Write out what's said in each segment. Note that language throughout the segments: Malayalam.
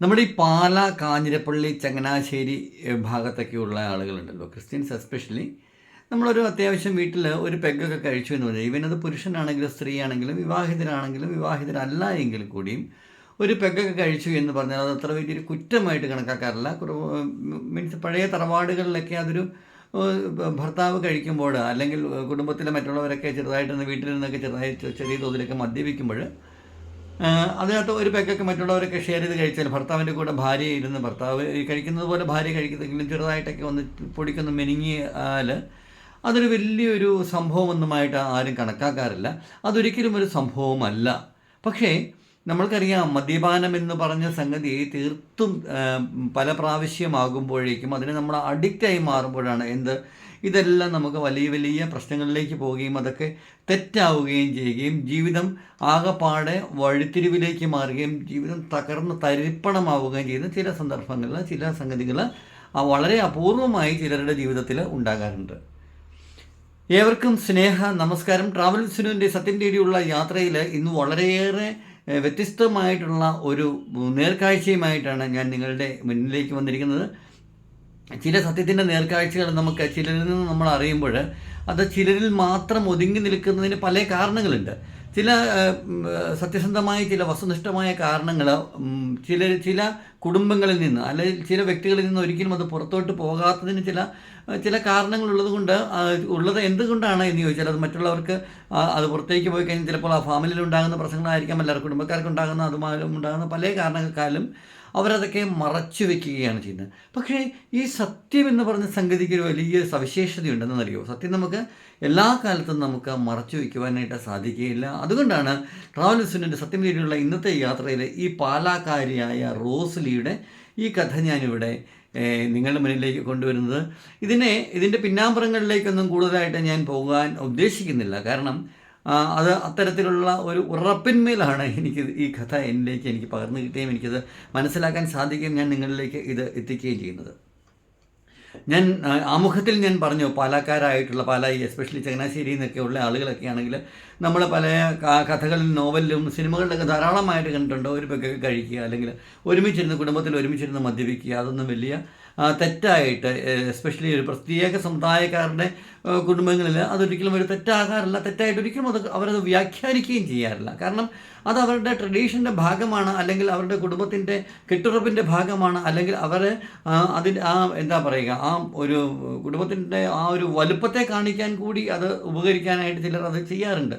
നമ്മുടെ ഈ പാല കാഞ്ഞിരപ്പള്ളി ചങ്ങനാശ്ശേരി ഭാഗത്തൊക്കെ ഭാഗത്തൊക്കെയുള്ള ആളുകളുണ്ടല്ലോ. ക്രിസ്ത്യൻസ് എസ്പെഷ്യലി നമ്മളൊരു അത്യാവശ്യം വീട്ടിൽ ഒരു പെഗ്ഗൊക്കെ കഴിച്ചു എന്ന് പറഞ്ഞാൽ ഈവൻ അത് പുരുഷനാണെങ്കിലും സ്ത്രീയാണെങ്കിലും വിവാഹിതരാണെങ്കിലും വിവാഹിതരല്ല എങ്കിൽ കൂടിയും ഒരു പെഗ്ഗൊക്കെ കഴിച്ചു എന്ന് പറഞ്ഞാൽ അത് അത്ര വലിയൊരു കുറ്റമായിട്ട് കണക്കാക്കാറില്ല. മീൻസ് പഴയ തറവാടുകളിലൊക്കെ അതൊരു ഭർത്താവ് കഴിക്കുമ്പോൾ അല്ലെങ്കിൽ കുടുംബത്തിലെ മറ്റുള്ളവരൊക്കെ ചെറുതായിട്ടൊന്ന് വീട്ടിൽ നിന്നൊക്കെ ചെറുതായി ചെറിയ തോതിലൊക്കെ മദ്യപിക്കുമ്പോൾ അതിനകത്ത് ഒരു പേക്കൊക്കെ മറ്റുള്ളവരൊക്കെ ഷെയർ ചെയ്ത് കഴിച്ചാൽ ഭർത്താവിന്റെ കൂടെ ഭാര്യ ഇരുന്ന് ഭർത്താവ് കഴിക്കുന്നത് പോലെ ഭാര്യ കഴിക്കുന്നെങ്കിലും ചെറുതായിട്ടൊക്കെ ഒന്ന് പൊടിക്കൊന്ന് മെനിങ്ങിയാൽ അതൊരു വലിയൊരു സംഭവമൊന്നുമായിട്ട് ആരും കണക്കാക്കാറില്ല. അതൊരിക്കലും ഒരു സംഭവമല്ല. പക്ഷേ നമ്മൾക്കറിയാം മദ്യപാനം എന്ന് പറഞ്ഞ സംഗതി തീർത്തും പല പ്രാവശ്യമാകുമ്പോഴേക്കും അതിന് നമ്മൾ അഡിക്റ്റായി മാറുമ്പോഴാണ് എന്ത്? ഇതെല്ലാം നമുക്ക് വലിയ വലിയ പ്രശ്നങ്ങളിലേക്ക് പോവുകയും അതൊക്കെ തെറ്റാവുകയും ചെയ്യുകയും ജീവിതം ആകെപ്പാടെ വഴിത്തിരിവിലേക്ക് മാറുകയും ജീവിതം തകർന്ന് തരിപ്പണമാവുകയും ചെയ്യുന്ന ചില സന്ദർഭങ്ങളിൽ ചില സംഗതികൾ വളരെ അപൂർവമായി ചിലരുടെ ജീവിതത്തിൽ ഉണ്ടാകാറുണ്ട്. ഏവർക്കും സ്നേഹ നമസ്കാരം. ട്രാവൽ സിനുവിന്റെ സത്യം തേടിയുള്ള യാത്രയിൽ ഇന്ന് വളരെയേറെ വ്യത്യസ്തമായിട്ടുള്ള ഒരു നേർക്കാഴ്ചയുമായിട്ടാണ് ഞാൻ നിങ്ങളുടെ മുന്നിലേക്ക് വന്നിരിക്കുന്നത്. ചില സത്യത്തിന്റെ നേർക്കാഴ്ചകൾ നമുക്ക് ചിലരിൽ നിന്ന് നമ്മൾ അറിയുമ്പോൾ അത് ചിലരിൽ മാത്രം ഒതുങ്ങി നിൽക്കുന്നതിന് പല കാരണങ്ങളുണ്ട്. ചില സത്യസന്ധമായ ചില വസ്തുനിഷ്ഠമായ കാരണങ്ങൾ ചില ചില കുടുംബങ്ങളിൽ നിന്ന് അല്ലെങ്കിൽ ചില വ്യക്തികളിൽ നിന്ന് ഒരിക്കലും അത് പുറത്തോട്ട് പോകാത്തതിന് ചില ചില കാരണങ്ങളുള്ളത് കൊണ്ട് ഉള്ളത് എന്തുകൊണ്ടാണ് എന്ന് ചോദിച്ചാൽ അത് മറ്റുള്ളവർക്ക് അത് പുറത്തേക്ക് പോയി കഴിഞ്ഞാൽ ചിലപ്പോൾ ആ ഫാമിലിയിൽ ഉണ്ടാകുന്ന പ്രശ്നങ്ങളായിരിക്കാം എല്ലാവർക്കും കുടുംബക്കാർക്ക് ഉണ്ടാകുന്ന അതുമാലും ഉണ്ടാകുന്ന പല കാരണങ്ങൾക്കാലും അവരതൊക്കെ മറച്ചു വെക്കുകയാണ് ചെയ്യുന്നത്. പക്ഷേ ഈ സത്യം എന്ന് പറഞ്ഞ സംഗതിക്ക് ഒരു വലിയ സവിശേഷതയുണ്ടെന്ന് അറിയോ സത്യം നമുക്ക് എല്ലാ കാലത്തും നമുക്ക് മറച്ചു വയ്ക്കുവാനായിട്ട് സാധിക്കുകയില്ല. അതുകൊണ്ടാണ് ട്രാവൽ സുനിന്റെ സത്യം തേടിയുള്ള ഇന്നത്തെ യാത്രയിൽ ഈ പാലാക്കാരിയായ റോസ്ലിയുടെ ഈ കഥ ഞാനിവിടെ നിങ്ങളുടെ മുന്നിലേക്ക് കൊണ്ടുവരുന്നത്. ഇതിനെ ഇതിന്റെ പിന്നാമ്പുറങ്ങളിലേക്കൊന്നും കൂടുതലായിട്ട് ഞാൻ പോകാൻ ഉദ്ദേശിക്കുന്നില്ല. കാരണം അത് അത്തരത്തിലുള്ള ഒരു ഉറപ്പിന്മേലാണ് എനിക്ക് ഈ കഥ എന്നിലേക്ക് എനിക്ക് പകർന്നു കിട്ടുകയും എനിക്കത് മനസ്സിലാക്കാൻ സാധിക്കുകയും ഞാൻ നിങ്ങളിലേക്ക് ഇത് എത്തിക്കുകയും ചെയ്യുന്നത്. ഞാൻ ആമുഖത്തിൽ ഞാൻ പറഞ്ഞു പാലക്കാരായിട്ടുള്ള പാലായി എസ്പെഷ്യലി ചങ്ങനാശ്ശേരി എന്നൊക്കെ ഉള്ള ആളുകളൊക്കെ ആണെങ്കിൽ നമ്മൾ പല കഥകളിൽ നോവലിലും സിനിമകളിലൊക്കെ ധാരാളമായിട്ട് കണ്ടിട്ടുണ്ട്. ഒരു പെക്കൊക്കെ കഴിക്കുക അല്ലെങ്കിൽ ഒരുമിച്ചിരുന്ന് കുടുംബത്തിൽ ഒരുമിച്ചിരുന്ന് മദ്യപിക്കുക. അതൊന്നും വലിയ തെറ്റായിട്ട് എസ്പെഷ്യലി ഒരു പ്രത്യേക സമുദായക്കാരുടെ കുടുംബങ്ങളിൽ അതൊരിക്കലും ഒരു തെറ്റാകാറില്ല. തെറ്റായിട്ട് ഒരിക്കലും അത് അവരത് വ്യാഖ്യാനിക്കുകയും ചെയ്യാറില്ല. കാരണം അത് അവരുടെ ട്രഡീഷന്റെ ഭാഗമാണ് അല്ലെങ്കിൽ അവരുടെ കുടുംബത്തിന്റെ കെട്ടുറപ്പിന്റെ ഭാഗമാണ് അല്ലെങ്കിൽ അവർ അതിൽ ആ എന്താ പറയുക ആ ഒരു കുടുംബത്തിന്റെ ആ ഒരു വലുപ്പത്തെ കാണിക്കാൻ കൂടി അത് ഉപകരിക്കാനായിട്ട് ചിലർ അത് ചെയ്യാറുണ്ട്.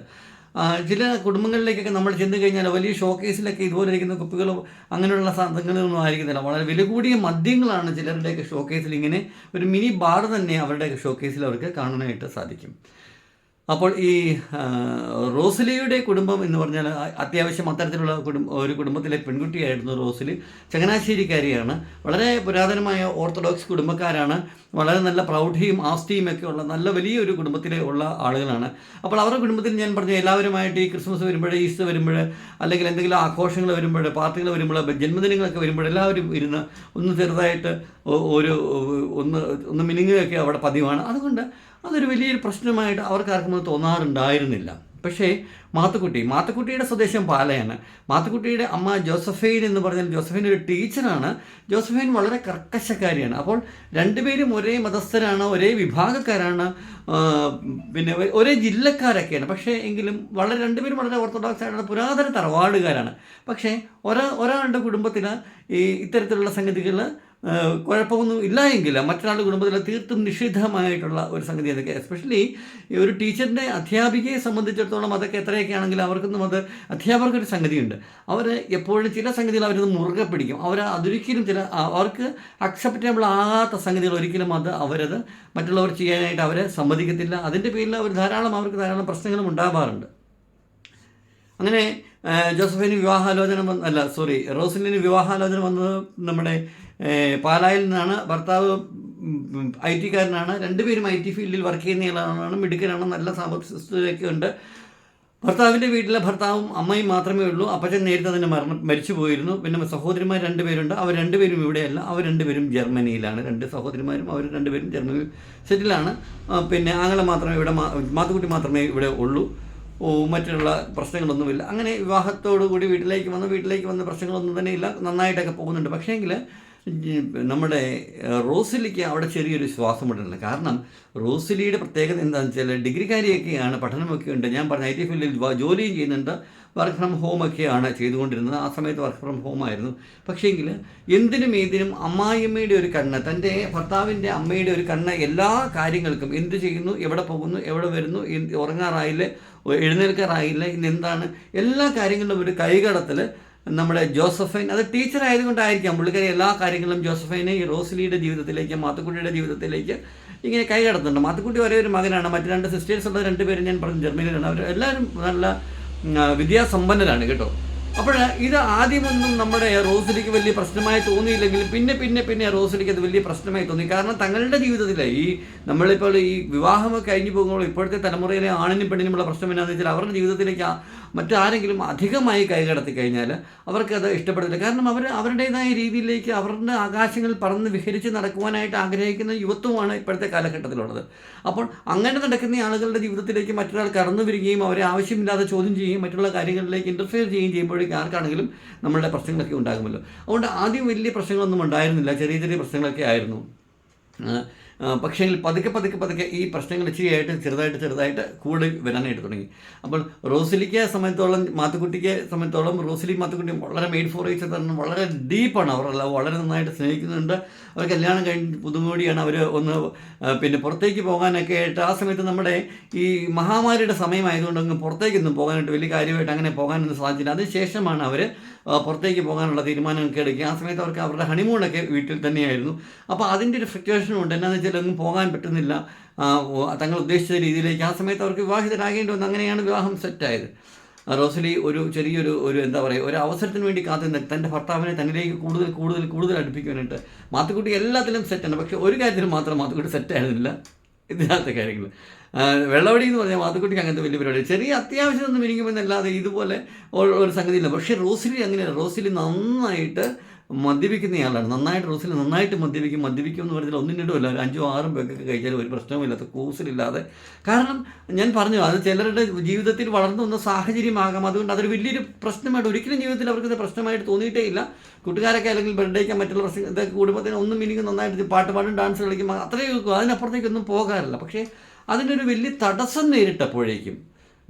ചില കുടുംബങ്ങളിലേക്കൊക്കെ നമ്മൾ ചെന്ന് കഴിഞ്ഞാൽ വലിയ ഷോക്കേസിലൊക്കെ ഇതുപോലെ ഇരിക്കുന്ന കുപ്പികളോ അങ്ങനെയുള്ള സാധനങ്ങളൊന്നും ആയിരിക്കുന്നില്ല. വളരെ വില കൂടിയ മദ്യങ്ങളാണ് ചിലരുടെയൊക്കെ ഷോക്കേസിൽ ഇങ്ങനെ ഒരു മിനി ബാർ തന്നെ അവരുടെ ഷോക്കേസിൽ അവർക്ക് കാണാനായിട്ട് സാധിക്കും. അപ്പോൾ ഈ റോസ്ലിയുടെ കുടുംബം എന്ന് പറഞ്ഞാൽ അത്യാവശ്യം അത്തരത്തിലുള്ള കുടുംബ ഒരു കുടുംബത്തിലെ പെൺകുട്ടിയായിരുന്നു റോസലി. ചങ്ങനാശ്ശേരിക്കാരിയാണ്. വളരെ പുരാതനമായ ഓർത്തഡോക്സ് കുടുംബക്കാരാണ്. വളരെ നല്ല പ്രൗഢിയും ആസ്തിയും ഒക്കെ ഉള്ള നല്ല വലിയൊരു കുടുംബത്തിലെ ഉള്ള ആളുകളാണ്. അപ്പോൾ അവരുടെ കുടുംബത്തിൽ ഞാൻ പറഞ്ഞ എല്ലാവരുമായിട്ട് ഈ ക്രിസ്മസ് വരുമ്പോൾ ഈസ്റ്റർ വരുമ്പോൾ അല്ലെങ്കിൽ എന്തെങ്കിലും ആഘോഷങ്ങൾ വരുമ്പോൾ പാർട്ടികൾ വരുമ്പോൾ ജന്മദിനങ്ങളൊക്കെ വരുമ്പോൾ എല്ലാവരും ഇരുന്ന് ഒന്ന് ചെറുതായിട്ട് ഒരു ഒന്ന് ഒന്ന് മിനുങ്ങുകയൊക്കെ അവിടെ പതിവാണ്. അതുകൊണ്ട് അതൊരു വലിയൊരു പ്രശ്നമായിട്ട് അവർക്കാർക്കും അത് തോന്നാറുണ്ടായിരുന്നില്ല. പക്ഷേ മാത്തുക്കുട്ടി മാത്തുക്കുട്ടിയുടെ സ്വദേശം പാലയാണ്. മാത്തുക്കുട്ടിയുടെ അമ്മ ജോസഫൈൻ എന്ന് പറഞ്ഞാൽ ജോസഫൈൻ ഒരു ടീച്ചറാണ്. ജോസഫൈൻ വളരെ കർക്കശക്കാരിയാണ്. അപ്പോൾ രണ്ടുപേരും ഒരേ മതസ്ഥരാണ് ഒരേ വിഭാഗക്കാരാണ് പിന്നെ ഒരേ ജില്ലക്കാരൊക്കെയാണ്. പക്ഷേ എങ്കിലും വളരെ രണ്ടുപേരും വളരെ ഓർത്തഡോക്സ് ആയിട്ടുള്ള പുരാതന തറവാടുകാരാണ്. പക്ഷേ ഒരാ ഒരാളുടെ കുടുംബത്തിൽ ഈ ഇത്തരത്തിലുള്ള സംഗതികൾ കുഴപ്പമൊന്നും ഇല്ല എങ്കിൽ മറ്റൊരാളുടെ കുടുംബത്തിൽ തീർത്തും നിഷിദ്ധമായിട്ടുള്ള ഒരു സംഗതി അതൊക്കെ എസ്പെഷ്യലി ഒരു ടീച്ചറിന്റെ അധ്യാപികയെ സംബന്ധിച്ചിടത്തോളം അതൊക്കെ എത്രയൊക്കെ ആണെങ്കിലും അവർക്കൊന്നും അത് അധ്യാപകർക്കൊരു സംഗതിയുണ്ട്. അവർ എപ്പോഴും ചില സംഗതികൾ അവരത് മുറുകെ പിടിക്കും. അവർ അതൊരിക്കലും ചില അവർക്ക് അക്സെപ്റ്റബിൾ ആകാത്ത സംഗതികൾ ഒരിക്കലും അത് അവരത് മറ്റുള്ളവർ ചെയ്യാനായിട്ട് അവരെ സമ്മതിക്കത്തില്ല. അതിന്റെ പേരിൽ അവർ ധാരാളം അവർക്ക് ധാരാളം പ്രശ്നങ്ങളും ഉണ്ടാവാറുണ്ട്. അങ്ങനെ ജോസഫിന് വിവാഹാലോചന വന്ന അല്ല സോറി റോസിലിന് വിവാഹാലോചന വന്നത് നമ്മുടെ പാലായിൽ നിന്നാണ് ഭർത്താവ് ഐ ടിക്കാരനാണ് രണ്ടുപേരും ഐ ടി ഫീൽഡിൽ വർക്ക് ചെയ്യുന്ന ആളാണ്. മിടുക്കനാണ്. നല്ല സാമ്പത്തികയൊക്കെ ഉണ്ട്. ഭർത്താവിന്റെ വീട്ടിലെ ഭർത്താവും അമ്മയും മാത്രമേ ഉള്ളൂ. അപ്പച്ചൻ നേരത്തെ തന്നെ മരണം മരിച്ചു പോയിരുന്നു. പിന്നെ സഹോദരിമാർ രണ്ടുപേരുണ്ട് അവർ രണ്ടുപേരും ഇവിടെയല്ല. അവർ രണ്ടുപേരും ജർമ്മനിയിലാണ്. രണ്ട് സഹോദരിമാരും അവർ രണ്ടുപേരും ജർമ്മനിയിൽ സെറ്റിലാണ്. പിന്നെ ആങ്ങളെ മാത്രമേ ഇവിടെ മാത്തുക്കുട്ടി മാത്രമേ ഇവിടെ ഉള്ളൂ. മറ്റുള്ള പ്രശ്നങ്ങളൊന്നുമില്ല. അങ്ങനെ വിവാഹത്തോടു കൂടി വീട്ടിലേക്ക് വന്ന് വീട്ടിലേക്ക് വന്ന പ്രശ്നങ്ങളൊന്നും തന്നെ ഇല്ല. നന്നായിട്ടൊക്കെ പോകുന്നുണ്ട്. പക്ഷേങ്കിൽ നമ്മുടെ റോസിലിക്ക് അവിടെ ചെറിയൊരു ശ്വാസം വിടുന്നില്ല കാരണം റോസിലിയുടെ പ്രത്യേകത എന്താണെന്ന് വെച്ചാൽ ഡിഗ്രിക്കാരിയൊക്കെയാണ് പഠനമൊക്കെ ഉണ്ട്. ഞാൻ പറഞ്ഞ ഐ ടി ഫീൽഡിൽ ജോലിയും ചെയ്യുന്നുണ്ട്. വർക്ക് ഫ്രം ഹോം ഒക്കെയാണ് ചെയ്തുകൊണ്ടിരുന്നത്. ആ സമയത്ത് വർക്ക് ഫ്രം ഹോം ആയിരുന്നു. പക്ഷേങ്കിൽ എന്തിനും ഏതിനും അമ്മായിയമ്മയുടെ ഒരു കണ്ണ് തന്റെ ഭർത്താവിന്റെ അമ്മയുടെ ഒരു കണ്ണ് എല്ലാ കാര്യങ്ങൾക്കും എന്ത് ചെയ്യുന്നു എവിടെ പോകുന്നു എവിടെ വരുന്നു ഉറങ്ങാറായില്ലേ എഴുന്നേൽക്കാറായില്ല ഇന്ന് എന്താണ് എല്ലാ കാര്യങ്ങളിലും ഒരു കൈകടത്തൽ നമ്മുടെ ജോസഫൈൻ അത് ടീച്ചർ ആയതുകൊണ്ടായിരിക്കാം. പുള്ളിക്കാരി എല്ലാ കാര്യങ്ങളും ജോസഫൈനെ ഈ റോസ്ലിയുടെ ജീവിതത്തിലേക്ക് മാത്തുക്കുട്ടിയുടെ ജീവിതത്തിലേക്ക് ഇങ്ങനെ കൈ കടത്തുന്നുണ്ട് മാത്തുക്കുട്ടി ഒരേ ഒരു മകനാണ്. മറ്റു രണ്ട് സിസ്റ്റേഴ്സ് ഉള്ള രണ്ടുപേരും ഞാൻ പറഞ്ഞു ജർമ്മനിയിലാണ്. അവർ എല്ലാവരും നല്ല വിദ്യാസമ്പന്നരാണ് കേട്ടോ. അപ്പോൾ ഇത് ആദ്യമൊന്നും നമ്മുടെ റോസിലിക്ക് വലിയ പ്രശ്നമായി തോന്നിയില്ലെങ്കിൽ പിന്നെ പിന്നെ പിന്നെ റോസിലിക്ക് അത് വലിയ പ്രശ്നമായി തോന്നി. കാരണം തങ്ങളുടെ ജീവിതത്തിലെ ഈ നമ്മളിപ്പോൾ ഈ വിവാഹമൊക്കെ കഴിഞ്ഞു പോകുമ്പോൾ ഇപ്പോഴത്തെ തലമുറയിലെ ആണിനും പെണ്ണിനുമുള്ള പ്രശ്നം എന്നാന്ന് വെച്ചാൽ അവരുടെ ജീവിതത്തിലേക്ക് മറ്റാരെങ്കിലും അധികമായി കൈകടത്തി കഴിഞ്ഞാൽ അവർക്കത് ഇഷ്ടപ്പെടില്ല. കാരണം അവർ അവരുടേതായ രീതിയിലേക്ക് അവരുടെ ആകാശങ്ങൾ പറന്ന് വിഹരിച്ച് നടക്കുവാനായിട്ട് ആഗ്രഹിക്കുന്ന യുവത്വമാണ് ഇപ്പോഴത്തെ കാലഘട്ടത്തിലുള്ളത്. അപ്പോൾ അങ്ങനെ നടക്കുന്ന ആളുകളുടെ ജീവിതത്തിലേക്ക് മറ്റൊരാൾ കടന്നു വരികയും അവരെ ആവശ്യമില്ലാതെ ചോദ്യം ചെയ്യുകയും മറ്റുള്ള കാര്യങ്ങളിലേക്ക് ഇന്റർഫിയർ ചെയ്യുകയും ചെയ്യുമ്പോഴേക്കും ആർക്കാണെങ്കിലും നമ്മളുടെ പ്രശ്നങ്ങളൊക്കെ ഉണ്ടാകുമല്ലോ. അതുകൊണ്ട് ആദ്യം വലിയ പ്രശ്നങ്ങളൊന്നും ഉണ്ടായിരുന്നില്ല. ചെറിയ ചെറിയ പ്രശ്നങ്ങളൊക്കെ ആയിരുന്നു. പക്ഷേ പതുക്കെ പതുക്കെ പതുക്കെ ഈ പ്രശ്നങ്ങൾ ഇച്ചിരിയായിട്ട് ചെറുതായിട്ട് ചെറുതായിട്ട് കൂടി വരാനായിട്ട് തുടങ്ങി. അപ്പോൾ റോസിലിക്ക് സമയത്തോളം മാത്തുക്കുട്ടിക്ക് സമയത്തോളം റോസിലി മാത്തുക്കുട്ടി വളരെ മെയ്ഡ് ഫോർ ഈച്ചർ തന്നെ വളരെ ഡീപ്പാണ് അവരെല്ലാം വളരെ നന്നായിട്ട് സ്നേഹിക്കുന്നുണ്ട്. അവർ കല്യാണം കഴിഞ്ഞ് പുതുമോടിയാണ് അവർ ഒന്ന് പിന്നെ പുറത്തേക്ക് പോകാനൊക്കെ ആയിട്ട് ആ സമയത്ത് നമ്മുടെ ഈ മഹാമാരിയുടെ സമയമായതുകൊണ്ട് അങ്ങ് പുറത്തേക്കൊന്നും പോകാനായിട്ട് വലിയ കാര്യമായിട്ട് അങ്ങനെ പോകാനൊന്നും സാധിച്ചില്ല. അതിനുശേഷമാണ് അവർ പുറത്തേക്ക് പോകാനുള്ള തീരുമാനമൊക്കെ എടുക്കുക. ആ സമയത്ത് അവർക്ക് അവരുടെ ഹണിമൂണൊക്കെ വീട്ടിൽ തന്നെയായിരുന്നു. അപ്പോൾ അതിന്റെ ഒരു ഫ്ലക്ച്വേഷനും ഉണ്ട്. എന്നാന്ന് വെച്ചാൽ ഒന്നും പോകാൻ പറ്റുന്നില്ല. തങ്ങൾ ഉദ്ദേശിച്ച രീതിയിലേക്ക്. ആ സമയത്ത് അവർക്ക് വിവാഹിതരാകേണ്ടി വന്നു. അങ്ങനെയാണ് വിവാഹം സെറ്റായത് റോസലി ഒരു ചെറിയൊരു ഒരു എന്താ പറയുക ഒരു അവസരത്തിന് വേണ്ടി കാത്തുനിന്ന് തന്റെ ഭർത്താവിനെ തന്നിലേക്ക് കൂടുതൽ കൂടുതൽ കൂടുതൽ അടുപ്പിക്കാനായിട്ട് മാത്തുക്കുട്ടി എല്ലാത്തിലും സെറ്റാണ് പക്ഷേ ഒരു കാര്യത്തിൽ മാത്രം മാത്തുക്കുട്ടി സെറ്റായിരുന്നില്ല ഇതിനകത്തെ കാര്യങ്ങൾ. വെള്ളവടി എന്ന് പറഞ്ഞാൽ മാത്തുക്കുട്ടിക്ക് അങ്ങനത്തെ വലിയ പരിപാടി. ചെറിയ അത്യാവശ്യം ഒന്നും ഇതുപോലെ ഒരു സംഗതിയില്ല. പക്ഷേ റോസിലി അങ്ങനെയല്ല. റോസിലി നന്നായിട്ട് മദ്യപിക്കുന്നയാളാണ്. നന്നായിട്ട് റോസിൽ നന്നായിട്ട് മദ്യപിക്കും. മദ്യപിക്കും എന്ന് പറഞ്ഞാൽ ഒന്നും രണ്ടും അല്ല ഒരു അഞ്ചോ ആറും പേക്കൊക്കെ കഴിച്ചാലും ഒരു പ്രശ്നവുമില്ലാത്ത കൂസലില്ലാതെ. കാരണം ഞാൻ പറഞ്ഞു അത് ചിലരുടെ ജീവിതത്തിൽ വളർന്നു വന്ന സാഹചര്യമാകാം. അതുകൊണ്ട് അതൊരു വലിയൊരു പ്രശ്നമായിട്ട് ഒരിക്കലും ജീവിതത്തിൽ അവർക്ക് പ്രശ്നമായിട്ട് തോന്നിയിട്ടേ ഇല്ല. കൂട്ടുകാരൊക്കെ അല്ലെങ്കിൽ ബർത്ത്ഡേക്കാൻ മറ്റുള്ള പ്രശ്നം ഇതൊക്കെ കുടുംബത്തിന് ഒന്നും മീനിങ് നന്നായിട്ട് പാട്ട് പാടും ഡാൻസ് കളിക്കും. അത്രയും അതിനപ്പുറത്തേക്കൊന്നും പോകാറില്ല. പക്ഷേ അതിനൊരു വലിയ തടസ്സം നേരിട്ടപ്പോഴേക്കും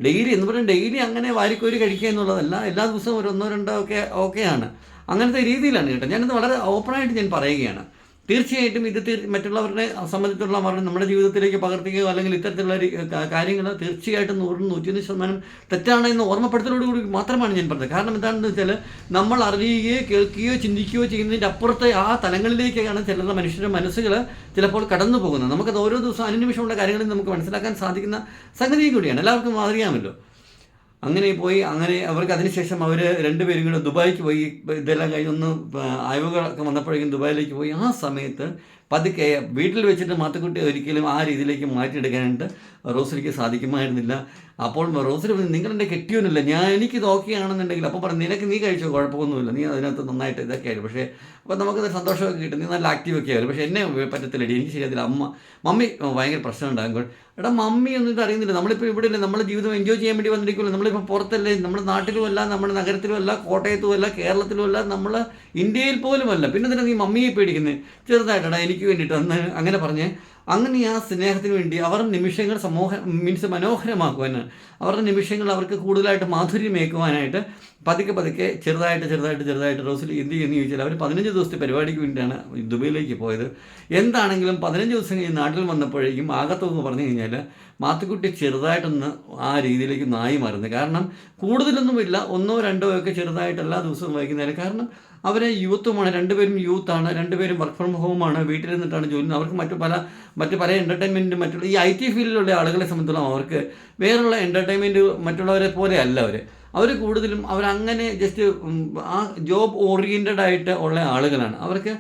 ഡെയിലി എന്ന് പറയുന്നത് ഡെയിലി അങ്ങനെ വാരിക്കോരി കഴിക്കുക എന്നുള്ളതല്ല. എല്ലാ ദിവസവും ഒരു ഒന്നോ രണ്ടോ ഒക്കെ ഓക്കെയാണ്. അങ്ങനത്തെ രീതിയിലാണ് കേട്ടോ. ഞാനിത് വളരെ ഓപ്പണായിട്ട് ഞാൻ പറയുകയാണ്. തീർച്ചയായിട്ടും ഇത് മറ്റുള്ളവരുടെ സംബന്ധിച്ചുള്ള അവരുടെ നമ്മുടെ ജീവിതത്തിലേക്ക് പകർത്തുകയോ അല്ലെങ്കിൽ ഇത്തരത്തിലുള്ള കാര്യങ്ങൾ തീർച്ചയായിട്ടും നൂറിന് നൂറ്റിയൊന്ന് ശതമാനം തെറ്റാണ് എന്ന് ഓർമ്മപ്പെടുത്തലോടുകൂടി മാത്രമാണ് ഞാൻ പറഞ്ഞത്. കാരണം എന്താണെന്ന് വെച്ചാൽ നമ്മൾ അറിയുകയോ കേൾക്കുകയോ ചിന്തിക്കുകയോ ചെയ്യുന്നതിന്റെ അപ്പുറത്തെ ആ തലങ്ങളിലേക്കാണ് ചിലരുടെ മനുഷ്യരുടെ മനസ്സുകൾ ചിലപ്പോൾ കടന്നു പോകുന്നത് നമുക്കത് ഓരോ ദിവസവും അനുനിമിഷമുള്ള കാര്യങ്ങളിൽ നമുക്ക് മനസ്സിലാക്കാൻ സാധിക്കുന്ന സംഗതിയും കൂടിയാണ്. എല്ലാവർക്കും അറിയാമല്ലോ. അങ്ങനെ പോയി അങ്ങനെ അവർക്ക് അതിനുശേഷം അവർ രണ്ടുപേരും കൂടെ ദുബായിക്ക് പോയി ഇതെല്ലാം കഴിഞ്ഞൊന്ന് അയവുകളൊക്കെ വന്നപ്പോഴേക്കും ദുബായിലേക്ക് പോയി. ആ സമയത്ത് പതുക്കെ വീട്ടിൽ വെച്ചിട്ട് മാത്തുക്കുട്ടി ഒരിക്കലും ആ രീതിയിലേക്ക് മാറ്റിയെടുക്കാനായിട്ട് റോസിലേക്ക് സാധിക്കുമായിരുന്നില്ല. അപ്പോൾ റോസിൽ നിങ്ങളെന്റെ കെട്ടിയൊന്നുമില്ല ഞാൻ എനിക്കിത് ഓക്കെ ആണെന്നുണ്ടെങ്കിൽ അപ്പോൾ പറഞ്ഞു നിനക്ക് നീ കഴിച്ചോ? കുഴപ്പമൊന്നുമില്ല. നീ അതിനകത്ത് നന്നായിട്ട് ഇതൊക്കെ ആയിരുന്നു പക്ഷേ അപ്പോൾ നമുക്ക് സന്തോഷമൊക്കെ കിട്ടും. നീ നല്ല ആക്റ്റീവൊക്കെ ആയിരുന്നു പക്ഷേ എന്നെ പറ്റത്തില്ലടി. എനിക്ക് ശരിയത്തില്ല അമ്മ മമ്മി ഭയങ്കര പ്രശ്നം ഉണ്ടാകുമ്പോൾ എടാ മമ്മി ഒന്നും അറിയുന്നില്ല. നമ്മളിപ്പോൾ ഇവിടെ ഇല്ല? നമ്മുടെ ജീവിതം എൻജോയ് ചെയ്യാൻ വേണ്ടി വന്നിരിക്കുമല്ലോ നമ്മളിപ്പോൾ പുറത്തല്ലേ? നമ്മുടെ നാട്ടിലുമല്ല നമ്മുടെ നഗരത്തിലുമല്ല കോട്ടയത്തുമല്ല കേരളത്തിലുമല്ല നമ്മൾ ഇന്ത്യയിൽ പോലുമല്ല. പിന്നെ തന്നെ നീ മമ്മിയെ പേടിക്കുന്നത് ചെറുതായിട്ടാണ്. എനിക്ക് വേണ്ടിയിട്ട് അന്ന് അങ്ങനെ പറഞ്ഞ് അങ്ങനെ ആ സ്നേഹത്തിന് വേണ്ടി അവർ നിമിഷങ്ങൾ സമൂഹ മീൻസ് മനോഹരമാക്കുവാനാണ് അവരുടെ നിമിഷങ്ങൾ അവർക്ക് കൂടുതലായിട്ട് മാധുര്യമേക്കുവാനായിട്ട് പതുക്കെ പതുക്കെ ചെറുതായിട്ട് ചെറുതായിട്ട് ചെറുതായിട്ട് റോസിൽ എന്ത് ചെയ്യുന്നു ചോദിച്ചാൽ അവർ പതിനഞ്ച് ദിവസത്തെ പരിപാടിക്ക് വേണ്ടിയാണ് ദുബൈയിലേക്ക് പോയത്. എന്താണെങ്കിലും പതിനഞ്ച് ദിവസം കഴിഞ്ഞ് നാട്ടിൽ വന്നപ്പോഴേക്കും ആകത്തെന്ന് പറഞ്ഞു കഴിഞ്ഞാൽ മാത്തുക്കുട്ടി ചെറുതായിട്ടൊന്ന് ആ രീതിയിലേക്ക് നായി മാറുന്നു. കാരണം കൂടുതലൊന്നുമില്ല ഒന്നോ രണ്ടോ ഒക്കെ ചെറുതായിട്ട് എല്ലാ ദിവസവും വായിക്കുന്നതിന് കാരണം അവരെ യൂത്തുമാണ് രണ്ടുപേരും യൂത്ത് ആണ് രണ്ടുപേരും വർക്ക് ഫ്രം ഹോമാണ് വീട്ടിൽ നിന്നിട്ടാണ് ജോലി. അവർക്ക് മറ്റു പല മറ്റു പല എന്റർടൈൻമെന്റും മറ്റുള്ള ഈ ഐ ടി ഫീൽഡിലുള്ള ആളുകളെ സംബന്ധിച്ചിടത്തോളം അവർക്ക് വേറെയുള്ള എന്റർടൈൻമെന്റ് മറ്റുള്ളവരെ പോലെ അല്ല അവർ അവർ കൂടുതലും അവരങ്ങനെ ജസ്റ്റ് ആ ജോബ് ഓറിയന്റഡ് ആയിട്ട് ഉള്ള ആളുകളാണ്. അവർക്ക്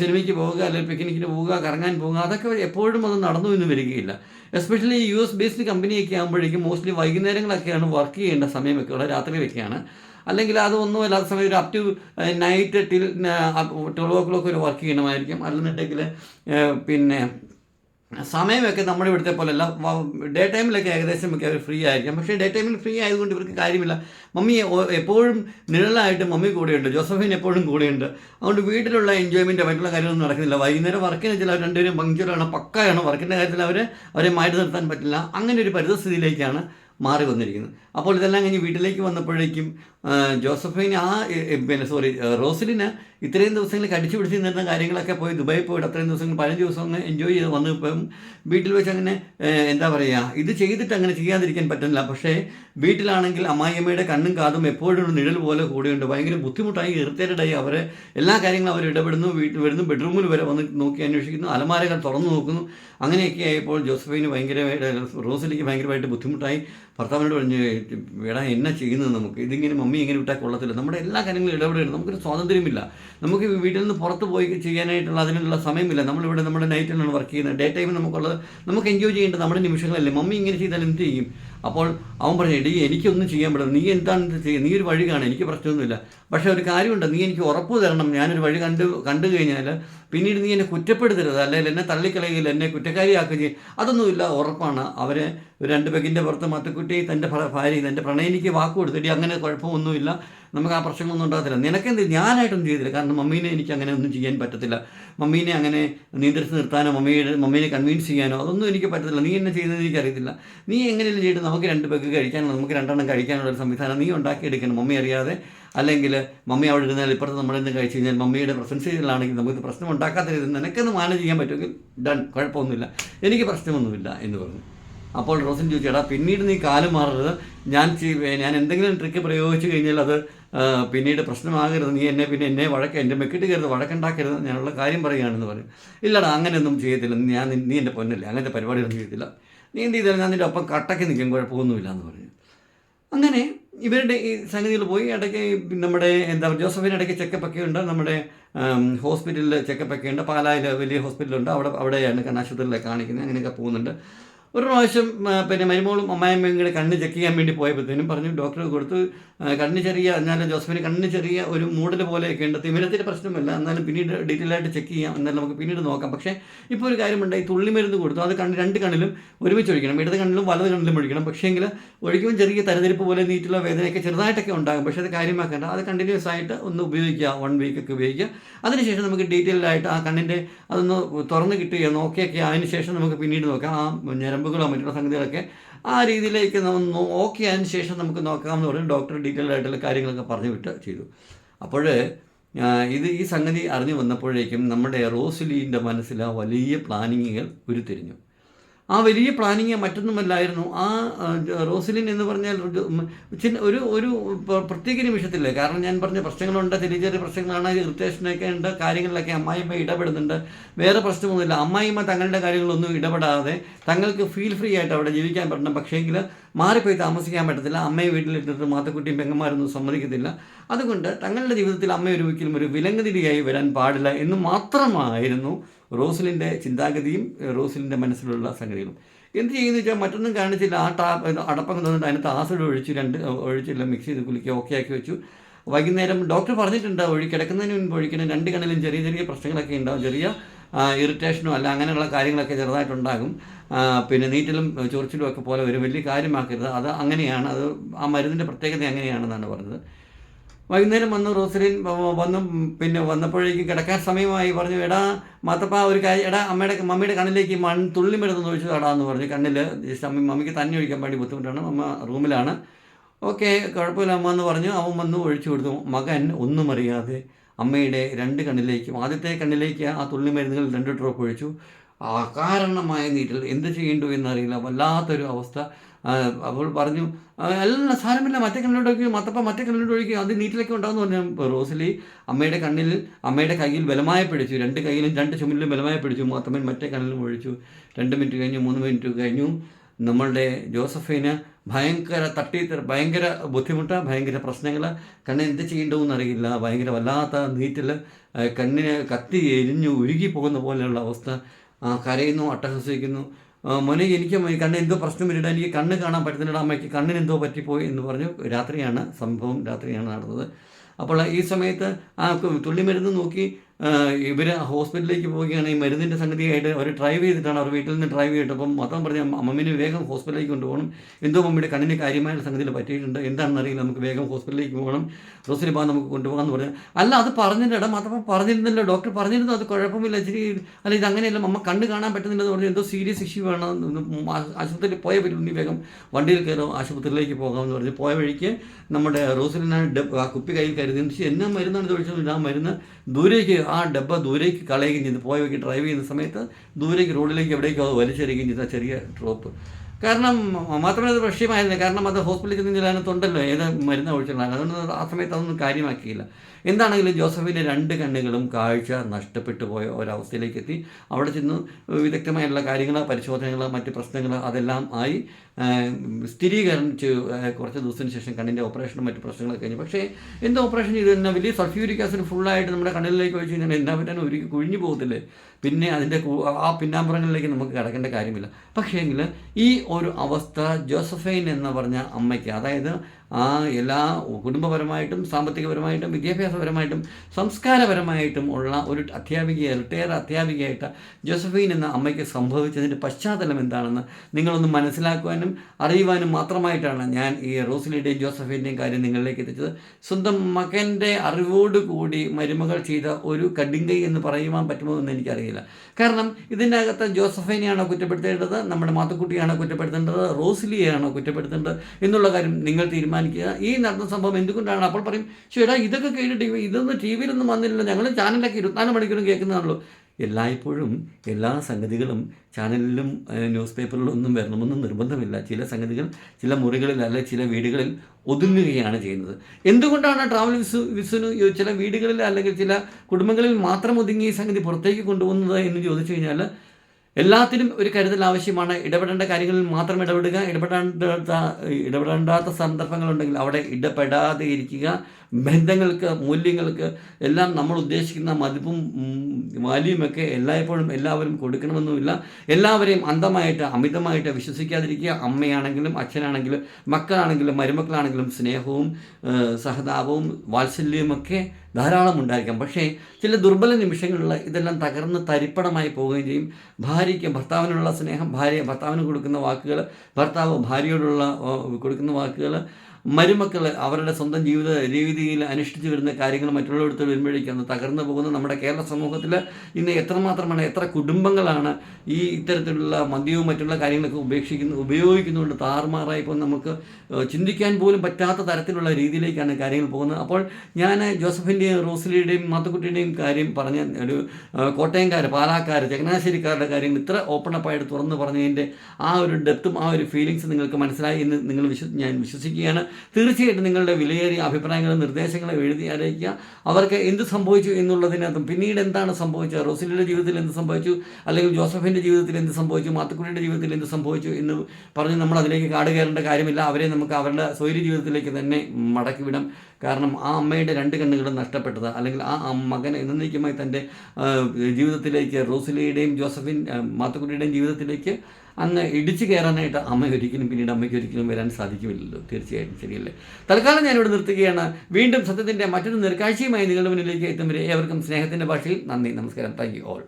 സിനിമയ്ക്ക് പോവുക അല്ലെങ്കിൽ പിക്നിക്കിന് പോവുക കറങ്ങാൻ പോവുക അതൊക്കെ എപ്പോഴും അത് നടന്നു എന്ന് വരികയില്ല. എസ്പെഷ്യലി യു എസ് ബേസ്ഡ് കമ്പനിയൊക്കെ ആകുമ്പോഴേക്കും മോസ്റ്റ്ലി വൈകുന്നേരങ്ങളൊക്കെയാണ് വർക്ക് ചെയ്യേണ്ട സമയമൊക്കെ ഉള്ളത് രാത്രിയിലൊക്കെയാണ് അല്ലെങ്കിൽ അതൊന്നും അല്ലാത്ത സമയം ഒരു up to night till twelve o'clock ഒരു വർക്ക് ചെയ്യണമായിരിക്കും. അല്ലെന്നുണ്ടെങ്കിൽ പിന്നെ സമയമൊക്കെ നമ്മുടെ ഇവിടുത്തെ പോലെയല്ല. ഡേ ടൈമിലൊക്കെ ഏകദേശം ഒക്കെ അവർ ഫ്രീ ആയിരിക്കും. പക്ഷേ ഡേ ടൈമിൽ ഫ്രീ ആയതുകൊണ്ട് ഇവർക്ക് കാര്യമില്ല. മമ്മി എപ്പോഴും നിഴലായിട്ട് മമ്മി കൂടെയുണ്ട്. ജോസഫിൻ എപ്പോഴും കൂടെയുണ്ട്. അതുകൊണ്ട് വീട്ടിലുള്ള എൻജോയ്മെന്റ് മറ്റുള്ള കാര്യങ്ങളൊന്നും നടക്കുന്നില്ല. വൈകുന്നേരം വർക്കിന് ചില രണ്ടുപേരും പങ്ക്ചറാണ് പക്കയാണ്. വർക്കിന്റെ കാര്യത്തിൽ അവർ അവരെ മാറ്റി നിർത്താൻ പറ്റില്ല. അങ്ങനെ ഒരു പരിതസ്ഥിതിയിലേക്കാണ് മാറി വന്നിരിക്കുന്നത്. അപ്പോൾ ഇതെല്ലാം കഴിഞ്ഞ് വീട്ടിലേക്ക് വന്നപ്പോഴേക്കും ജോസഫൈന് ആ പിന്നെ സോറി റോസലിന് ഇത്രയും ദിവസങ്ങൾ കടിച്ചു പിടിച്ച് നിന്നിരുന്ന കാര്യങ്ങളൊക്കെ പോയി ദുബായി പോയിട്ട് അത്രയും ദിവസങ്ങൾ പതിനഞ്ച് ദിവസം എൻജോയ് ചെയ്ത് വന്നു ഇപ്പം വീട്ടിൽ വെച്ച് അങ്ങനെ എന്താ പറയുക ഇത് ചെയ്തിട്ട് അങ്ങനെ ചെയ്യാതിരിക്കാൻ പറ്റുന്നില്ല. പക്ഷേ വീട്ടിലാണെങ്കിൽ അമ്മായിയമ്മയുടെ കണ്ണും കാതും എപ്പോഴും ഒരു നിഴൽ പോലെ കൂടെയുണ്ട്. ഭയങ്കര ബുദ്ധിമുട്ടായി ഇറിറ്റേറ്റഡായി അവർ എല്ലാ കാര്യങ്ങളും അവർ ഇടപെടുന്നു. വീട്ടിൽ വരുന്നു ബെഡ്റൂമിൽ വരെ വന്ന് നോക്കി അന്വേഷിക്കുന്നു. അലമാരകൾ തുറന്നു നോക്കുന്നു. അങ്ങനെയൊക്കെ ആയപ്പോൾ ജോസഫൈന് ഭയങ്കരമായിട്ട് റോസലിക്ക് ഭയങ്കരമായിട്ട് ബുദ്ധിമുട്ടായി. ഭർത്താവിനോട് പറഞ്ഞു എടാ എന്നാ ചെയ്യുന്നത് നമുക്ക്? ഇതിങ്ങനെ മമ്മി ഇങ്ങനെ വിട്ടാൽ കൊള്ളത്തില്ല. നമ്മുടെ എല്ലാ കാര്യങ്ങളും ഇടപെടരുത്. നമുക്കൊരു സ്വാതന്ത്ര്യമില്ല. നമുക്ക് വീട്ടിൽ നിന്ന് പുറത്ത് പോയി ചെയ്യാനായിട്ടുള്ള അതിനുള്ള സമയമില്ല. നമ്മളിവിടെ നമ്മുടെ നൈറ്റിലാണ് വർക്ക് ചെയ്യുന്നത്. ഡേ ടൈമിൽ നമുക്കുള്ളത് നമുക്ക് എൻജോയ് ചെയ്യേണ്ടത് നമ്മുടെ നിമിഷങ്ങളല്ലേ. മമ്മി ഇങ്ങനെ ചെയ്താൽ എന്ത് ചെയ്യും? അപ്പോൾ അവൻ പറഞ്ഞു എടീ എനിക്കൊന്നും ചെയ്യാൻ പറ്റില്ല. നീ എന്താണ് ഇത് ചെയ്യുക നീ ഒരു വഴി കാണാൻ എനിക്ക് പ്രശ്നമൊന്നുമില്ല. പക്ഷേ ഒരു കാര്യമുണ്ട് നീ എനിക്ക് ഉറപ്പ് തരണം. ഞാനൊരു വഴി കണ്ടു കണ്ടു കഴിഞ്ഞാൽ പിന്നീട് നീ എന്നെ കുറ്റപ്പെടുത്തരുത് അല്ലെങ്കിൽ എന്നെ തള്ളിക്കളയുകയില്ല എന്നെ കുറ്റക്കാരിയാക്കുകയും അതൊന്നുമില്ല ഉറപ്പാണ്. അവരെ രണ്ട് പെഗിന്റെ പുറത്ത് മത്തക്കുട്ടി തന്റെ ഭാര്യ തന്റെ പ്രണയിനിക്ക് വാക്ക് കൊടുത്തിട്ട് അങ്ങനെ കുഴപ്പമൊന്നുമില്ല. നമുക്ക് ആ പ്രശ്നങ്ങളൊന്നും ഉണ്ടാകത്തില്ല. നിനക്കെന്ത് ഞാനായിട്ടൊന്നും ചെയ്തില്ല. കാരണം മമ്മീനെ എനിക്ക് അങ്ങനെ ഒന്നും ചെയ്യാൻ പറ്റത്തില്ല. മമ്മീനെ അങ്ങനെ നിയന്ത്രിച്ച് നിർത്താനോ മമ്മിയുടെ മമ്മീനെ കൺവിൻസ് ചെയ്യാനോ അതൊന്നും എനിക്ക് പറ്റത്തില്ല. നീ എന്നെ ചെയ്യുന്നത് എനിക്കറിയത്തില്ല. നീ എങ്ങനെയും ചെയ്ത് നമുക്ക് രണ്ട് പെഗ് കഴിക്കാനുള്ള നമുക്ക് രണ്ടെണ്ണം കഴിക്കാനുള്ള ഒരു സംവിധാനം നീ ഉണ്ടാക്കിയെടുക്കണം. മമ്മി അറിയാതെ അല്ലെങ്കിൽ മമ്മി അവിടെ ഇരുന്നാൽ ഇപ്പുറത്ത് നമ്മളിന്ന് കഴിച്ച് കഴിഞ്ഞാൽ മമ്മിയുടെ പ്രസൻസിലാണെങ്കിൽ നമുക്ക് പ്രശ്നം ഉണ്ടാക്കാത്ത രീതിയിൽ നിനക്കൊന്ന് മാനേജ് ചെയ്യാൻ പറ്റുമെങ്കിൽ ഡൺ കുഴപ്പമൊന്നുമില്ല. എനിക്ക് പ്രശ്നമൊന്നുമില്ല എന്ന് പറഞ്ഞു. അപ്പോൾ റോസിൻ ചോദിച്ചേടാ പിന്നീട് നീ കാലം മാറരുത്. ഞാൻ ഞാൻ എന്തെങ്കിലും ട്രിക്ക് പ്രയോഗിച്ചു കഴിഞ്ഞാൽ അത് പിന്നീട് പ്രശ്നമാകരുത്. നീ എന്നെ പിന്നെ എന്നെ വഴക്ക് എന്റെ മെക്കിട്ട് കയറുത് വഴക്കുണ്ടാക്കരുത്. ഞാനുള്ള കാര്യം പറയുകയാണെന്ന് പറയും ഇല്ലടാ അങ്ങനെയൊന്നും ചെയ്യത്തില്ല. ഞാൻ നീ എന്റെ പൊന്നല്ലേ. അങ്ങനത്തെ പരിപാടിയൊന്നും ചെയ്തില്ല നീ എന്ത് ചെയ്താലും ഞാൻ നിന്റെ ഒപ്പം കട്ടയ്ക്ക് നിൽക്കും. കുഴപ്പമൊന്നുമില്ല എന്ന് പറഞ്ഞു. അങ്ങനെ ഇവരുടെ ഈ സംഗതികൾ പോയി ഇടയ്ക്ക് നമ്മുടെ എന്താ പറയുക ജോസഫിന് ഇടയ്ക്ക് ചെക്കപ്പ് ഒക്കെ ഉണ്ട്. നമ്മുടെ ഹോസ്പിറ്റലിൽ ചെക്കപ്പ് ഒക്കെ ഉണ്ട്. പാലായിൽ വലിയ ഹോസ്പിറ്റലുണ്ട് അവിടെ അവിടെയാണ് കണ്ണാശുപത്രിയിലെ കാണിക്കുന്നത്. അങ്ങനെയൊക്കെ പോകുന്നുണ്ട്. ഒരു പ്രാവശ്യം പിന്നെ മരുമോളും അമ്മായിമ്മയും കൂടെ കണ്ണ് ചെക്ക് ചെയ്യാൻ വേണ്ടി പോയപ്പോഴത്തേനും പറഞ്ഞു ഡോക്ടർ കൊടുത്ത് കണ്ണ് ചെറിയ എന്നാലും ജോസഫിന് കണ്ണ് ചെറിയ ഒരു മൂടൽ പോലെയൊക്കെ ഉണ്ട്. തിമിരത്തിന്റെ പ്രശ്നമല്ല എന്നാലും പിന്നീട് ഡീറ്റെയിൽ ആയിട്ട് ചെക്ക് ചെയ്യാം എന്നാലും നമുക്ക് പിന്നീട് നോക്കാം. പക്ഷേ ഇപ്പോൾ ഒരു കാര്യമുണ്ട് ഈ തുള്ളി മരുന്ന് കൊടുത്തു അത് കണ്ണ് രണ്ട് കണ്ണിലും ഒരുമിച്ച് ഒഴിക്കണം ഇടത് കണ്ണിലും വലത് കണ്ണിലും ഒഴിക്കണം. പക്ഷേങ്കിൽ ഒഴിക്കുമ്പോൾ ചെറിയ തരതിരിപ്പ് പോലെ നീറ്റുള്ള വേദനയൊക്കെ ചെറുതായിട്ടൊക്കെ ഉണ്ടാകും. പക്ഷേ അത് കാര്യമാക്കേണ്ട അത് കണ്ടിന്യൂസ് ആയിട്ട് ഒന്ന് ഉപയോഗിക്കുക വൺ വീക്ക് ഒക്കെ ഉപയോഗിക്കുക. അതിനുശേഷം നമുക്ക് ഡീറ്റെയിൽ ആയിട്ട് ആ കണ്ണിന്റെ അതൊന്ന് തുറന്ന് കിട്ടുകയോ നോക്കിയൊക്കെ അതിന് ശേഷം നമുക്ക് പിന്നീട് നോക്കാം. ആ ഞരമ്പുകളോ മറ്റുള്ള സംഗതികളൊക്കെ ആ രീതിയിലേക്ക് നമ്മൾ നോക്കിയതിന് ശേഷം നമുക്ക് നോക്കാമെന്ന് പറഞ്ഞ് ഡോക്ടർ ഡീറ്റെയിൽ ആയിട്ടുള്ള കാര്യങ്ങളൊക്കെ പറഞ്ഞു വിട്ട് ചെയ്തു. അപ്പോൾ ഇത് ഈ സംഗതി അറിഞ്ഞു വന്നപ്പോഴേക്കും നമ്മുടെ റോസ്ലീന്റെ മനസ്സിൽ ആ വലിയ പ്ലാനിങ്ങുകൾ ഉരുത്തിരിഞ്ഞു. ആ വലിയ പ്ലാനിങ് മറ്റൊന്നുമല്ലായിരുന്നു. ആ റോസലിൻ എന്ന് പറഞ്ഞാൽ ഒരു ഒരു പ്രത്യേക നിമിഷത്തില്ലേ കാരണം ഞാൻ പറഞ്ഞ പ്രശ്നങ്ങളുണ്ട് ചെറിയ ചെറിയ പ്രശ്നങ്ങളാണ് ഇറിറ്റേഷനൊക്കെ ഉണ്ട് കാര്യങ്ങളിലൊക്കെ അമ്മായിമ്മ ഇടപെടുന്നുണ്ട്. വേറെ പ്രശ്നമൊന്നുമില്ല. അമ്മായിമ്മ തങ്ങളുടെ കാര്യങ്ങളൊന്നും ഇടപെടാതെ തങ്ങൾക്ക് ഫീൽ ഫ്രീ ആയിട്ട് അവിടെ ജീവിക്കാൻ പറ്റണം. പക്ഷേങ്കിൽ മാറിപ്പോയി താമസിക്കാൻ പറ്റത്തില്ല. അമ്മയെ വീട്ടിലിട്ടിട്ട് മാത്തക്കുട്ടിയും പെങ്ങന്മാരൊന്നും സമ്മതിക്കത്തില്ല. അതുകൊണ്ട് തങ്ങളുടെ ജീവിതത്തിൽ അമ്മ ഒരു ഒരിക്കലും ഒരു വിലങ്ങതിരിയായി വരാൻ പാടില്ല എന്ന് മാത്രമായിരുന്നു റോസലിന്റെ ചിന്താഗതിയും റോസലിന്റെ മനസ്സിലുള്ള സംഗതികളും. എന്ത് ചെയ്യുന്നു വെച്ചാൽ മറ്റൊന്നും കാണിച്ചില്ല. ആ ടാപ്പ് അടപ്പം തന്നിട്ട് അതിനകത്ത് ആസിഡ് ഒഴിച്ച് രണ്ട് ഒഴിച്ചില്ല മിക്സ് ചെയ്ത് കുലിക്കുക ഓക്കെ ആക്കി വെച്ചു. വൈകുന്നേരം ഡോക്ടർ പറഞ്ഞിട്ടുണ്ട് ഒഴി കിടക്കുന്നതിന് മുൻപ് ഒഴിക്കണം രണ്ട് കണ്ണിലും ചെറിയ ചെറിയ പ്രശ്നങ്ങളൊക്കെ ഉണ്ടാവും. ചെറിയ ഇറിറ്റേഷനോ അല്ല അങ്ങനെയുള്ള കാര്യങ്ങളൊക്കെ ചെറുതായിട്ടുണ്ടാകും. പിന്നെ നീറ്റിലും ചൊറിച്ചിലും ഒക്കെ പോലെ ഒരു വലിയ കാര്യമാക്കരുത്. അത് അങ്ങനെയാണ് അത് ആ മരുന്നിന്റെ പ്രത്യേകത അങ്ങനെയാണെന്നാണ് പറഞ്ഞത്. വൈകുന്നേരം വന്ന് റോസലിൻ വന്ന് പിന്നെ വന്നപ്പോഴേക്കും കിടക്കാൻ സമയമായി പറഞ്ഞു എടാ മാത്തപ്പ ഒരു കാര്യം എടാ അമ്മയുടെ മമ്മിയുടെ കണ്ണിലേക്ക് മൺ തുള്ളി മരുന്ന് ഒഴിച്ചു തടാന്ന് പറഞ്ഞു. കണ്ണിൽ അമ്മ മമ്മിക്ക് തന്നെ ഒഴിക്കാൻ വേണ്ടി ബുദ്ധിമുട്ടാണ്. അമ്മ റൂമിലാണ്. ഓക്കെ കുഴപ്പമില്ല അമ്മ എന്ന് പറഞ്ഞു. അവൻ വന്ന് ഒഴിച്ചു കൊടുത്തു. മകൻ ഒന്നും അറിയാതെ അമ്മയുടെ രണ്ട് കണ്ണിലേക്കും ആദ്യത്തെ കണ്ണിലേക്ക് ആ തുള്ളി മരുന്നുകൾ രണ്ട് ഡ്രോപ്പ് ഒഴിച്ചു. അകാരണമായ നീറ്റൽ എന്ത് ചെയ്യേണ്ടു എന്നറിയില്ല. വല്ലാത്തൊരു അവസ്ഥ. അവൾ പറഞ്ഞു എല്ലാം സാരമില്ല മറ്റേ കണ്ണിലോട്ട് ഒഴിക്കും മത്തപ്പ മറ്റേ കണ്ണിലോട്ട് ഒഴിക്കും അത് നീറ്റിലൊക്കെ ഉണ്ടാകുമെന്ന് പറഞ്ഞു റോസലി അമ്മയുടെ കണ്ണിൽ അമ്മയുടെ കയ്യിൽ ബലമായി പിടിച്ചു രണ്ട് കയ്യിലും രണ്ട് ചുമലിലും ബലമായി പിടിച്ചു മത്തമ്മൻ മറ്റേ കണ്ണിലും ഒഴിച്ചു. രണ്ട് മിനിറ്റ് കഴിഞ്ഞു മൂന്ന് മിനിറ്റ് കഴിഞ്ഞു. നമ്മളുടെ ജോസഫിന് ഭയങ്കര തട്ടി ഭയങ്കര ബുദ്ധിമുട്ട് ഭയങ്കര പ്രശ്നങ്ങൾ. കണ്ണിന് എന്ത് ചെയ്യേണ്ടതെന്ന് അറിയില്ല. ഭയങ്കര വല്ലാത്ത നീറ്റിൽ കണ്ണിന് കത്തി എരിഞ്ഞു ഉരുകി പോകുന്ന പോലെയുള്ള അവസ്ഥ. കരയുന്നു അട്ടഹസിക്കുന്നു. മോനെ എനിക്ക് കണ്ണ് എന്തോ പ്രശ്നം വരില്ല എനിക്ക് കണ്ണ് കാണാൻ പറ്റുന്നില്ല അമ്മയ്ക്ക് കണ്ണിന് എന്തോ പറ്റിപ്പോയി എന്ന് പറഞ്ഞു. രാത്രിയാണ് സംഭവം. രാത്രിയാണ് നടന്നത്. അപ്പോൾ ഈ സമയത്ത് ആ തുള്ളിമരുന്ന് നോക്കി ഇവർ ഹോസ്പിറ്റലിലേക്ക് പോവുകയാണ്. ഈ മരുന്നിന്റെ സംഗതിയായിട്ട് അവർ ഡ്രൈവ് ചെയ്തിട്ടാണ് അവർ വീട്ടിൽ നിന്ന് ഡ്രൈവ് ചെയ്തിട്ട് അപ്പം മൊത്തം പറഞ്ഞ അമ്മമ്മീനെ വേഗം ഹോസ്പിറ്റലിലേക്ക് കൊണ്ടുപോകണം. എന്തോ മമ്മിയുടെ കണ്ണിന് കാര്യമായ സംഗതിയിൽ പറ്റിയിട്ടുണ്ട്. എന്താണെന്നറിയില്ല നമുക്ക് വേഗം ഹോസ്പിറ്റലിലേക്ക് പോകണം. റോസിന് പോകാൻ നമുക്ക് കൊണ്ടുപോകാമെന്ന് പറഞ്ഞു. അല്ല അത് പറഞ്ഞിട്ട് ഇടം മാത്രം പറഞ്ഞിരുന്നല്ലോ. ഡോക്ടർ പറഞ്ഞിരുന്നു. അത് കുഴപ്പമില്ല. ഇച്ചിരി അല്ല ഇത് അങ്ങനെയല്ല. അമ്മ കണ്ണ് കാണാൻ പറ്റുന്നില്ലെന്ന് പറഞ്ഞു എന്തോ സീരിയസ് ഇഷ്യൂ ആണ്. ആശുപത്രിയിൽ പോയ പറ്റും. വേഗം വണ്ടിയിൽ കയറും ആശുപത്രിയിലേക്ക് പോകാമെന്ന് പറഞ്ഞു പോയ വഴിക്ക് നമ്മുടെ റോസിലിനാണ് ആ കുപ്പി കയ്യിൽ കരുതി. എന്നാ മരുന്നാണ് ചോദിച്ചത് ആ മരുന്ന് ദൂരേക്ക് ആ ഡബ്ബ ദൂരേക്ക് കളയുകയും ചെയ്തു. പോയ വഴിക്ക് ഡ്രൈവ് ചെയ്യുന്ന സമയത്ത് ദൂരേക്ക് റോഡിലേക്ക് എവിടേക്കോ അത് വലിച്ചെറിയുകയും ചെയ്യുന്ന ചെറിയ ഡ്രോപ്പ് കാരണം മാത്രമല്ല അത് വിഷയമായിരുന്നു കാരണം അത് ഹോസ്പിറ്റലിൽ ചെന്ന് അതിനകത്തുണ്ടല്ലോ ഏത് മരുന്ന് ഒഴിച്ചിട്ടുണ്ടായിരുന്നു അതുകൊണ്ട് ആ സമയത്ത് അതൊന്നും കാര്യമാക്കിയില്ല. എന്താണെങ്കിലും ജോസഫിന്റെ രണ്ട് കണ്ണുകളും കാഴ്ച നഷ്ടപ്പെട്ടു പോയ ഒരവസ്ഥയിലേക്ക് എത്തി അവിടെ ചെന്ന് വിദഗ്ധമായുള്ള കാര്യങ്ങൾ പരിശോധനകൾ മറ്റ് പ്രശ്നങ്ങൾ അതെല്ലാം ആയി സ്ഥിരീകരിച്ച് കുറച്ച് ദിവസത്തിന് ശേഷം കണ്ണിന്റെ ഓപ്പറേഷനും മറ്റ് പ്രശ്നങ്ങളൊക്കെ കഴിഞ്ഞു. പക്ഷേ എന്ത് ഓപ്പറേഷൻ ചെയ്തു കഴിഞ്ഞാൽ വലിയ സൾഫ്യൂരിക് ആസിഡ് ഫുള്ളായിട്ട് നമ്മുടെ കണ്ണിലേക്ക് വെച്ച് കഴിഞ്ഞാൽ എന്താ പറ്റാൻ ഒരു കുഴിഞ്ഞു പോകത്തില്ലേ? പിന്നെ അതിന്റെ ആ പിന്നാമ്പുറങ്ങളിലേക്ക് നമുക്ക് കിടക്കേണ്ട കാര്യമില്ല. പക്ഷേ എങ്കിൽ ഈ ഒരു അവസ്ഥ ജോസഫൈൻ എന്ന് പറഞ്ഞ അമ്മയ്ക്ക് അതായത് ആ എല്ലാ കുടുംബപരമായിട്ടും സാമ്പത്തികപരമായിട്ടും വിദ്യാഭ്യാസപരമായിട്ടും സംസ്കാരപരമായിട്ടും ഉള്ള ഒരു അധ്യാപികയെ റിട്ടയർ അധ്യാപികയായിട്ട് ജോസഫീൻ എന്ന അമ്മയ്ക്ക് സംഭവിച്ചതിന്റെ പശ്ചാത്തലം എന്താണെന്ന് നിങ്ങളൊന്ന് മനസ്സിലാക്കുവാനും അറിയുവാനും മാത്രമായിട്ടാണ് ഞാൻ ഈ റോസിലിയുടെയും ജോസഫിന്റെയും കാര്യം നിങ്ങളിലേക്ക് എത്തിച്ചത്. സ്വന്തം മകന്റെ അറിവോടുകൂടി മരുമകൾ ചെയ്ത ഒരു കടുങ്കൈ എന്ന് പറയുവാൻ പറ്റുമോ എന്ന് എനിക്കറിയില്ല. കാരണം ഇതിന്റെ അകത്ത് ജോസഫൈനെയാണോ കുറ്റപ്പെടുത്തേണ്ടത് നമ്മുടെ മാത്തുക്കുട്ടിയാണോ കുറ്റപ്പെടുത്തേണ്ടത് റോസിലിയെയാണോ കുറ്റപ്പെടുത്തേണ്ടത് എന്നുള്ള കാര്യം നിങ്ങൾ തീരുമാനിക്കുക. ഈ നടന്ന സംഭവം എന്തുകൊണ്ടാണ്? അപ്പോൾ പറയും ചേട്ടാ ഇതൊക്കെ കേട്ടിട്ട് ഇതൊന്നും ടി വിയിലൊന്നും വന്നില്ലല്ലോ. ഞങ്ങൾ ചാനലൊക്കെ ഇരുപത്തിനാല് മണിക്കൂറും കേൾക്കുന്നതാണല്ലോ. എല്ലായ്പ്പോഴും എല്ലാ സംഗതികളും ചാനലിലും ന്യൂസ് പേപ്പറിലും ഒന്നും വരണമെന്ന് നിർബന്ധമില്ല. ചില സംഗതികൾ ചില മുറികളിൽ അല്ലെ ചില വീടുകളിൽ ഒതുങ്ങുകയാണ് ചെയ്യുന്നത്. എന്തുകൊണ്ടാണ് ട്രാവൽ വിസു വിസുന് ചില വീടുകളിൽ അല്ലെങ്കിൽ ചില കുടുംബങ്ങളിൽ മാത്രം ഒതുങ്ങി ഈ സംഗതി പുറത്തേക്ക് കൊണ്ടുപോകുന്നത് എന്ന് ചോദിച്ചു കഴിഞ്ഞാൽ എല്ലാത്തിനും ഒരു കരുതൽ ആവശ്യമാണ്. ഇടപെടേണ്ട കാര്യങ്ങളിൽ മാത്രം ഇടപെടുക. ഇടപെടേണ്ട ഇടപെടേണ്ടാത്ത സന്ദർഭങ്ങളുണ്ടെങ്കിൽ അവിടെ ഇടപെടാതെ ഇരിക്കുക. ബന്ധങ്ങൾക്ക് മൂല്യങ്ങൾക്ക് എല്ലാം നമ്മൾ ഉദ്ദേശിക്കുന്ന മതിപ്പും വാല്യുമൊക്കെ എല്ലായ്പ്പോഴും എല്ലാവരും കൊടുക്കണമെന്നുമില്ല. എല്ലാവരെയും അന്ധമായിട്ട് അമിതമായിട്ട് വിശ്വസിക്കാതിരിക്കുക. അമ്മയാണെങ്കിലും അച്ഛനാണെങ്കിലും മക്കളാണെങ്കിലും മരുമക്കളാണെങ്കിലും സ്നേഹവും സഹതാപവും വാത്സല്യവുമൊക്കെ ധാരാളം ഉണ്ടായിരിക്കാം. പക്ഷേ ചില ദുർബല നിമിഷങ്ങളിൽ ഇതെല്ലാം തകർന്ന് തരിപ്പണമായി പോവുകയും ചെയ്യും. ഭാര്യയ്ക്ക് ഭർത്താവിനുള്ള സ്നേഹം ഭാര്യ ഭർത്താവിന് കൊടുക്കുന്ന വാക്കുകൾ ഭർത്താവ് ഭാര്യയോടുള്ള കൊടുക്കുന്ന വാക്കുകൾ മരുമക്കൾ അവരുടെ സ്വന്തം ജീവിത രീതിയിൽ അനുഷ്ഠിച്ചു വരുന്ന കാര്യങ്ങൾ മറ്റുള്ളവരുടെ വരുമ്പോഴേക്കും അന്ന് തകർന്നു പോകുന്ന നമ്മുടെ കേരള സമൂഹത്തിൽ ഇന്ന് എത്രമാത്രമാണ് എത്ര കുടുംബങ്ങളാണ് ഈ ഇത്തരത്തിലുള്ള മദ്യവും മറ്റുള്ള കാര്യങ്ങളൊക്കെ ഉപേക്ഷിക്കുന്നു ഉപയോഗിക്കുന്നുണ്ട് താറുമാറായി ഇപ്പോൾ നമുക്ക് ചിന്തിക്കാൻ പോലും പറ്റാത്ത തരത്തിലുള്ള രീതിയിലേക്കാണ് കാര്യങ്ങൾ പോകുന്നത്. അപ്പോൾ ഞാൻ ജോസഫിന്റെയും റോസ്ലിയുടെയും മാത്തുക്കുട്ടിയുടെയും കാര്യം പറഞ്ഞ ഒരു കോട്ടയംകാർ പാലാക്കാർ ചങ്ങനാശ്ശേരിക്കാരുടെ കാര്യങ്ങൾ ഇത്ര ഓപ്പൺ അപ്പായിട്ട് തുറന്ന് പറഞ്ഞതിന്റെ ആ ഒരു ഡെപ്തും ആ ഒരു ഫീലിങ്സ് നിങ്ങൾക്ക് മനസ്സിലായി എന്ന് നിങ്ങൾ വിശ്വ ഞാൻ വിശ്വസിക്കുകയാണ്. തീർച്ചയായിട്ടും നിങ്ങളുടെ വിലയേറിയ അഭിപ്രായങ്ങളും നിർദ്ദേശങ്ങളും എഴുതി അറിയിക്കുക. അവർക്ക് എന്ത് സംഭവിച്ചു എന്നുള്ളതിനകത്തും പിന്നീട് എന്താണ് സംഭവിച്ചത്? റോസിലിയുടെ ജീവിതത്തിൽ എന്ത് സംഭവിച്ചു? അല്ലെങ്കിൽ ജോസഫിന്റെ ജീവിതത്തിൽ എന്ത് സംഭവിച്ചു? മാത്തുക്കുട്ടിയുടെ ജീവിതത്തിൽ എന്ത് സംഭവിച്ചു എന്ന് പറഞ്ഞ് നമ്മൾ അതിലേക്ക് കാട് കയറേണ്ട കാര്യമില്ല. അവരെ നമുക്ക് അവരുടെ സ്വൈര്യ ജീവിതത്തിലേക്ക് തന്നെ മടക്കി വിടാം കാരണം ആ അമ്മയുടെ രണ്ട് കണ്ണുകളും നഷ്ടപ്പെട്ടത്. അല്ലെങ്കിൽ ആ മകൻ എന്നേക്കുമായി തന്റെ ജീവിതത്തിലേക്ക് റോസിലിയുടെയും ജോസഫിൻ മാത്തുക്കുട്ടിയുടെയും ജീവിതത്തിലേക്ക് അങ്ങ് ഇടിച്ചു കയറാനായിട്ട് അമ്മ ഒരിക്കലും പിന്നീട് അമ്മയ്ക്ക് ഒരിക്കലും വരാൻ സാധിക്കുമില്ലല്ലോ. തീർച്ചയായിട്ടും ശരിയല്ലേ? തൽക്കാലം ഞാനിവിടെ നിർത്തുകയാണ്. വീണ്ടും സത്യത്തിന്റെ മറ്റൊരു നിർക്കാഴ്ചയുമായി നിങ്ങളുടെ മുന്നിലേക്ക് എത്തും വരെ ഏവർക്കും സ്നേഹത്തിന്റെ ഭാഷയിൽ നന്ദി നമസ്കാരം. Thank you all.